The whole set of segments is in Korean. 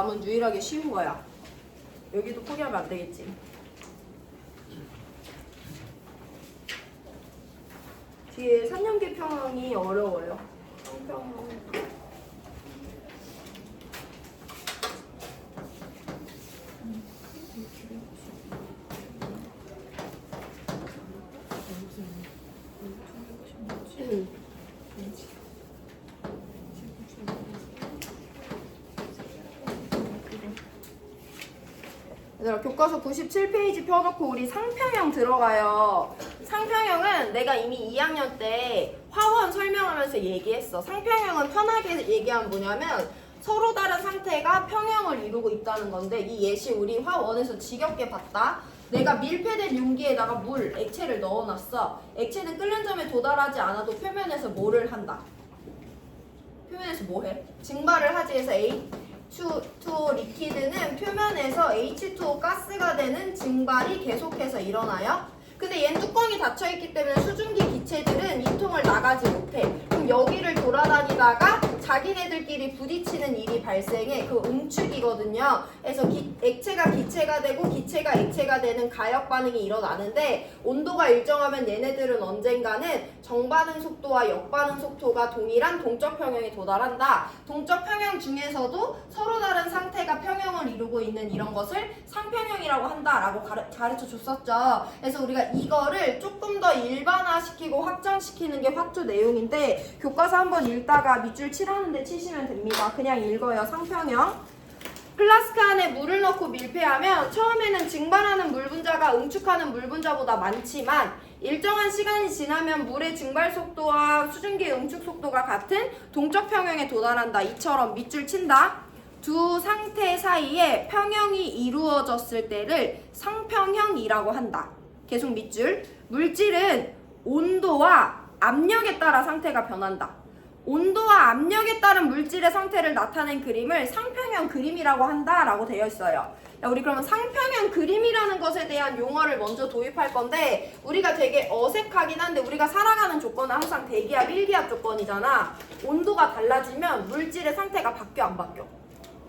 남은 유일하게 쉬운 거야. 여기도 포기하면 안 되겠지. 뒤에 산연계 평형이 어려워요. 평형. 얘들아 교과서 97페이지 펴놓고 우리 상평형 들어가요. 상평형은 내가 이미 2학년 때 화원 설명하면서 얘기했어. 상평형은 편하게 얘기하면 뭐냐면 서로 다른 상태가 평형을 이루고 있다는 건데 이 예시 우리 화원에서 지겹게 봤다. 내가 밀폐된 용기에다가 물, 액체를 넣어놨어. 액체는 끓는 점에 도달하지 않아도 표면에서 뭐를 한다. 표면에서 뭐 해? 증발을 하지 해서 H2O 리퀴드는 표면에서 H2O 가스가 되는 증발이 계속해서 일어나요. 근데 얘는 뚜껑이 닫혀있기 때문에 수증기 기체들은 이 통을 나가지 못해. 그럼 여기를 돌아다니다가 자기네들끼리 부딪히는 일이 발생해. 그 응축이거든요. 그래서 기- 액체가 기체가 되고 기체가 액체가 되는 가역 반응이 일어나는데 온도가 일정하면 얘네들은 언젠가는 정반응 속도와 역반응 속도가 동일한 동적 평형에 도달한다. 동적 평형 중에서도 서로 다른 상태가 평형을 이루고 있는 이런 것을 상평형이라고 한다라고 가르, 가르쳐 줬었죠. 그래서 우리가 이거를 조금 더 일반화시키고 확장시키는 게 화투 내용인데 교과서 한번 읽다가 밑줄 칠하 는데 치시면 됩니다. 그냥 읽어요. 상평형. 플라스크 안에 물을 넣고 밀폐하면 처음에는 증발하는 물 분자가 응축하는 물 분자보다 많지만 일정한 시간이 지나면 물의 증발 속도와 수증기의 응축 속도가 같은 동적 평형에 도달한다. 이처럼 밑줄 친다. 두 상태 사이에 평형이 이루어졌을 때를 상평형이라고 한다. 계속 밑줄. 물질은 온도와 압력에 따라 상태가 변한다. 온도와 압력에 따른 물질의 상태를 나타낸 그림을 상평형 그림이라고 한다라고 되어 있어요. 야, 우리 그러면 상평형 그림이라는 것에 대한 용어를 먼저 도입할 건데 우리가 되게 어색하긴 한데 우리가 살아가는 조건은 항상 대기압, 일기압 조건이잖아. 온도가 달라지면 물질의 상태가 바뀌어 안 바뀌어?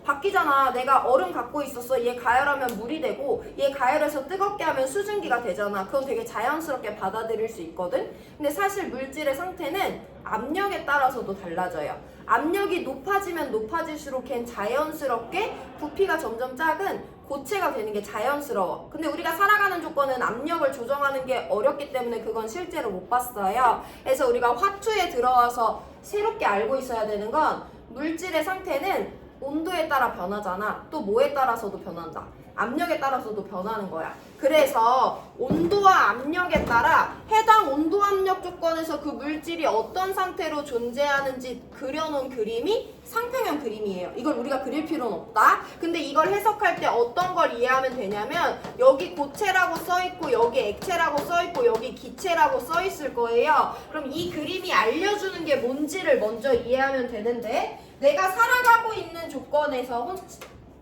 바뀌잖아. 내가 얼음 갖고 있었어. 얘 가열하면 물이 되고 얘 가열해서 뜨겁게 하면 수증기가 되잖아. 그건 되게 자연스럽게 받아들일 수 있거든. 근데 사실 물질의 상태는 압력에 따라서도 달라져요. 압력이 높아지면 높아질수록 걘 자연스럽게 부피가 점점 작은 고체가 되는 게 자연스러워. 근데 우리가 살아가는 조건은 압력을 조정하는 게 어렵기 때문에 그건 실제로 못 봤어요. 그래서 우리가 화투에 들어와서 새롭게 알고 있어야 되는 건 물질의 상태는 온도에 따라 변하잖아. 또 뭐에 따라서도 변한다. 압력에 따라서도 변하는 거야. 그래서 온도와 압력에 따라 해당 온도 압력 조건에서 그 물질이 어떤 상태로 존재하는지 그려놓은 그림이 상평형 그림이에요. 이걸 우리가 그릴 필요는 없다. 근데 이걸 해석할 때 어떤 걸 이해하면 되냐면 여기 고체라고 써 있고 여기 액체라고 써 있고 여기 기체라고 써 있을 거예요. 그럼 이 그림이 알려주는 게 뭔지를 먼저 이해하면 되는데 내가 살아가고 있는 조건에서 혼-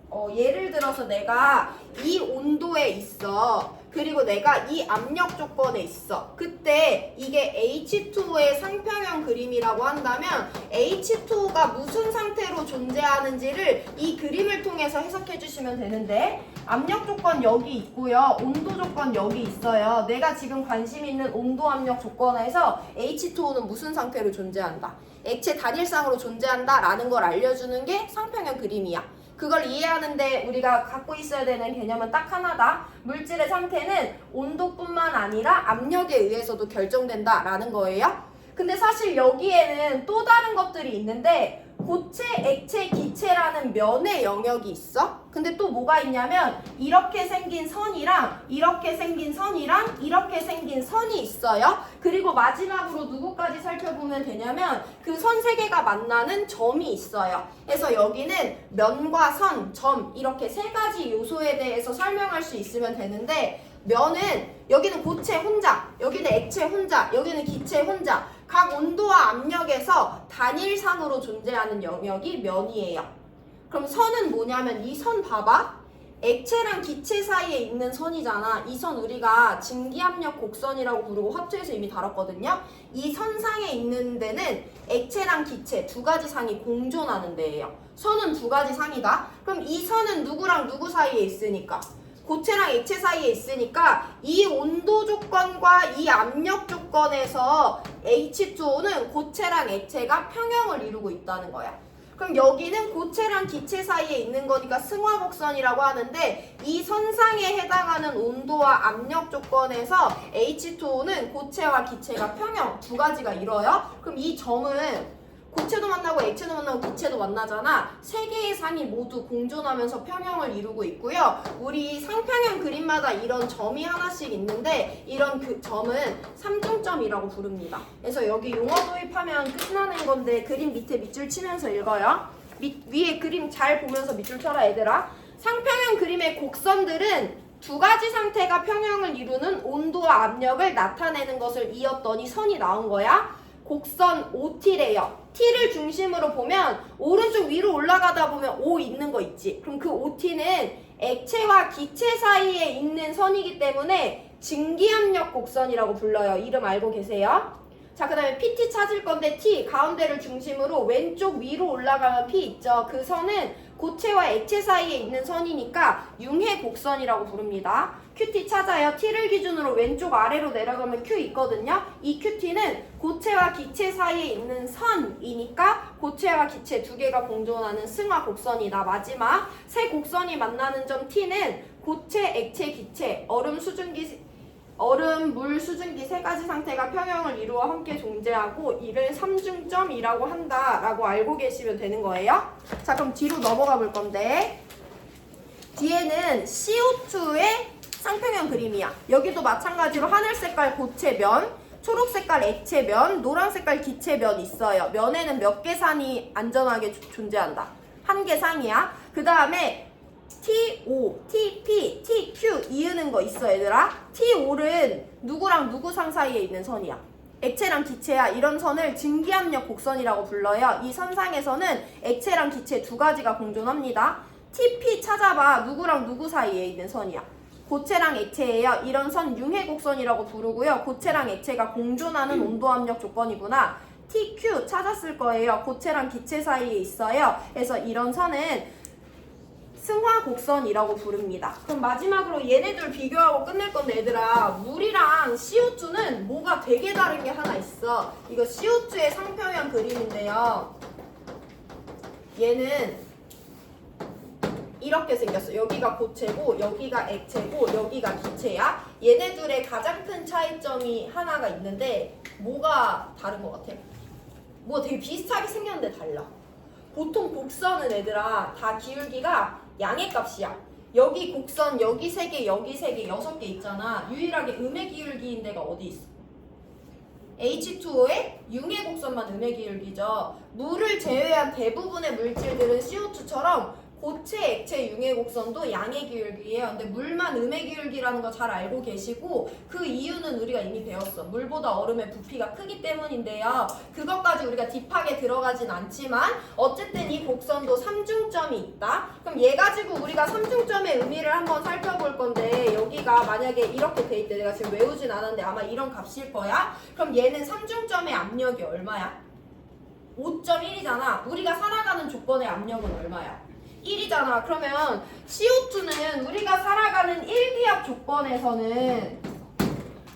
어, 예를 들어서 내가 이 온도에 있어. 그리고 내가 이 압력 조건에 있어. 그때 이게 H2O의 상평형 그림이라고 한다면 H2O가 무슨 상태로 존재하는지를 이 그림을 통해서 해석해 주시면 되는데 압력 조건 여기 있고요. 온도 조건 여기 있어요. 내가 지금 관심 있는 온도 압력 조건에서 H2O는 무슨 상태로 존재한다. 액체 단일상으로 존재한다 라는 걸 알려주는 게 상평형 그림이야. 그걸 이해하는데 우리가 갖고 있어야 되는 개념은 딱 하나다. 물질의 상태는 온도뿐만 아니라 압력에 의해서도 결정된다 라는 거예요. 근데 사실 여기에는 또 다른 것들이 있는데 고체, 액체, 기체라는 면의 영역이 있어. 근데 또 뭐가 있냐면 이렇게 생긴 선이랑 이렇게 생긴 선이랑 이렇게 생긴 선이 있어요. 그리고 마지막으로 누구까지 살펴보면 되냐면 그 선 세 개가 만나는 점이 있어요. 그래서 여기는 면과 선, 점 이렇게 세 가지 요소에 대해서 설명할 수 있으면 되는데 면은 여기는 고체 혼자, 여기는 액체 혼자, 여기는 기체 혼자 각 온도와 압력에서 단일상으로 존재하는 영역이 면이에요. 그럼 선은 뭐냐면 이 선 봐봐. 액체랑 기체 사이에 있는 선이잖아. 이 선 우리가 증기압력 곡선이라고 부르고 화투에서 이미 다뤘거든요. 이 선상에 있는 데는 액체랑 기체 두 가지 상이 공존하는 데예요. 선은 두 가지 상이다. 그럼 이 선은 누구랑 누구 사이에 있으니까? 고체랑 액체 사이에 있으니까 이 온도 조건과 이 압력 조건에서 H2O는 고체랑 액체가 평형을 이루고 있다는 거야. 그럼 여기는 고체랑 기체 사이에 있는 거니까 승화곡선이라고 하는데 이 선상에 해당하는 온도와 압력 조건에서 H2O는 고체와 기체가 평형 두 가지가 이뤄요. 그럼 이 점은 고체도 만나고 액체도 만나고 기체도 만나잖아. 세 개의 상이 모두 공존하면서 평형을 이루고 있고요. 우리 상평형 그림마다 이런 점이 하나씩 있는데 이런 그 점은 삼중점이라고 부릅니다. 그래서 여기 용어 도입하면 끝나는 건데 그림 밑에 밑줄 치면서 읽어요. 밑, 위에 그림 잘 보면서 밑줄 쳐라 얘들아. 상평형 그림의 곡선들은 두 가지 상태가 평형을 이루는 온도와 압력을 나타내는 것을 이었더니 선이 나온 거야. 곡선 OT래요. T를 중심으로 보면 오른쪽 위로 올라가다 보면 O 있는 거 있지. 그럼 그 OT는 액체와 기체 사이에 있는 선이기 때문에 증기압력 곡선이라고 불러요. 이름 알고 계세요? 자, 그 다음에 PT 찾을 건데 T 가운데를 중심으로 왼쪽 위로 올라가면 P 있죠. 그 선은 고체와 액체 사이에 있는 선이니까 융해 곡선이라고 부릅니다. QT 찾아요. T를 기준으로 왼쪽 아래로 내려가면 Q 있거든요. 이 QT는 고체와 기체 사이에 있는 선이니까 고체와 기체 두 개가 공존하는 승화 곡선이다. 마지막 세 곡선이 만나는 점 T는 고체, 액체, 기체, 얼음 수증기 얼음, 물, 수증기 세 가지 상태가 평형을 이루어 함께 존재하고 이를 삼중점이라고 한다라고 알고 계시면 되는 거예요. 자, 그럼 뒤로 넘어가 볼 건데 뒤에는 CO2의 쌍평형 그림이야. 여기도 마찬가지로 하늘 색깔 고체면, 초록 색깔 액체면, 노란 색깔 기체면 있어요. 면에는 몇 개 산이 안전하게 조- 존재한다. 한 개 상이야. 그 다음에 T5, TP, TQ 이으는 거 있어 얘들아. T5는 누구랑 누구 상 사이에 있는 선이야. 액체랑 기체야. 이런 선을 증기압력 곡선이라고 불러요. 이 선상에서는 액체랑 기체 두 가지가 공존합니다. TP 찾아봐. 누구랑 누구 사이에 있는 선이야. 고체랑 액체예요. 이런 선 융해 곡선이라고 부르고요. 고체랑 액체가 공존하는 온도 압력 조건이구나. TQ 찾았을 거예요. 고체랑 기체 사이에 있어요. 그래서 이런 선은 승화 곡선이라고 부릅니다. 그럼 마지막으로 얘네들 비교하고 끝낼 건데 얘들아 물이랑 CO2는 뭐가 되게 다른 게 하나 있어. 이거 CO2의 상평형 그림인데요. 얘는 이렇게 생겼어. 여기가 고체고 여기가 액체고 여기가 기체야. 얘네들의 가장 큰 차이점이 하나가 있는데 뭐가 다른 것 같아? 뭐 되게 비슷하게 생겼는데 달라. 보통 곡선은 얘들아 다 기울기가 양의 값이야. 여기 곡선 여기 세 개, 여기 세 개, 여섯 개 있잖아. 유일하게 음의 기울기인 데가 어디 있어? H2O의 융의 곡선만 음의 기울기죠. 물을 제외한 대부분의 물질들은 CO2처럼 고체, 액체, 융의 곡선도 양의 기울기예요. 근데 물만 음의 기울기라는 거 잘 알고 계시고 그 이유는 우리가 이미 배웠어. 물보다 얼음의 부피가 크기 때문인데요. 그것까지 우리가 딥하게 들어가진 않지만 어쨌든 이 곡선도 삼중점이 있다. 그럼 얘 가지고 우리가 삼중점의 의미를 한번 살펴볼 건데 여기가 만약에 이렇게 돼 있대. 내가 지금 외우진 않았는데 아마 이런 값일 거야. 그럼 얘는 삼중점의 압력이 얼마야? 5.1이잖아. 우리가 살아가는 조건의 압력은 얼마야? 1이잖아. 그러면 CO2는 우리가 살아가는 1기압 조건에서는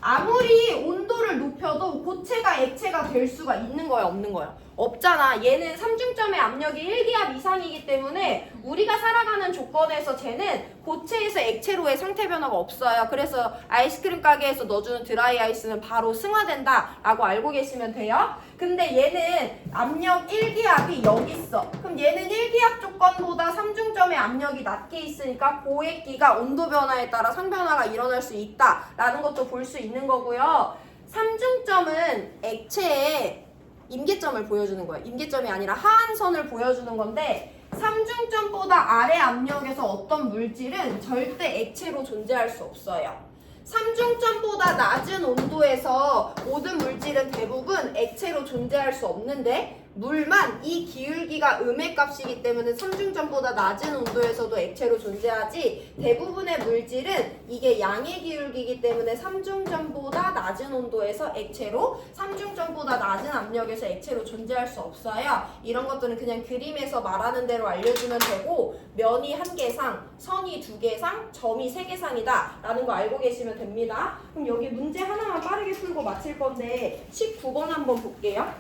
아무리 온도를 높여도 고체가 액체가 될 수가 있는 거야, 없는 거야? 없잖아. 얘는 삼중점의 압력이 1기압 이상이기 때문에 우리가 살아가는 조건에서 쟤는 고체에서 액체로의 상태 변화가 없어요. 그래서 아이스크림 가게에서 넣어주는 드라이 아이스는 바로 승화된다 라고 알고 계시면 돼요. 근데 얘는 압력 1기압이 여기 있어. 그럼 얘는 1기압 조건보다 삼중점의 압력이 낮게 있으니까 고액기가 온도 변화에 따라 상변화가 일어날 수 있다라는 것도 볼 수 있는 거고요. 삼중점은 액체의 임계점을 보여주는 거예요. 임계점이 아니라 하한선을 보여주는 건데 삼중점보다 아래 압력에서 어떤 물질은 절대 액체로 존재할 수 없어요. 삼중점보다 낮은 온도에서 모든 물질은 대부분 액체로 존재할 수 없는데 물만 이 기울기가 음의 값이기 때문에 삼중전보다 낮은 온도에서도 액체로 존재하지 대부분의 물질은 이게 양의 기울기이기 때문에 삼중전보다 낮은 온도에서 액체로 삼중전보다 낮은 압력에서 액체로 존재할 수 없어요. 이런 것들은 그냥 그림에서 말하는 대로 알려주면 되고 면이 한 개상, 선이 두 개상, 점이 세 개상이다 라는 거 알고 계시면 됩니다. 그럼 여기 문제 하나만 빠르게 풀고 마칠 건데 19번 한번 볼게요.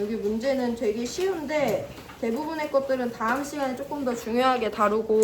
여기 문제는 되게 쉬운데 대부분의 것들은 다음 시간에 조금 더 중요하게 다루고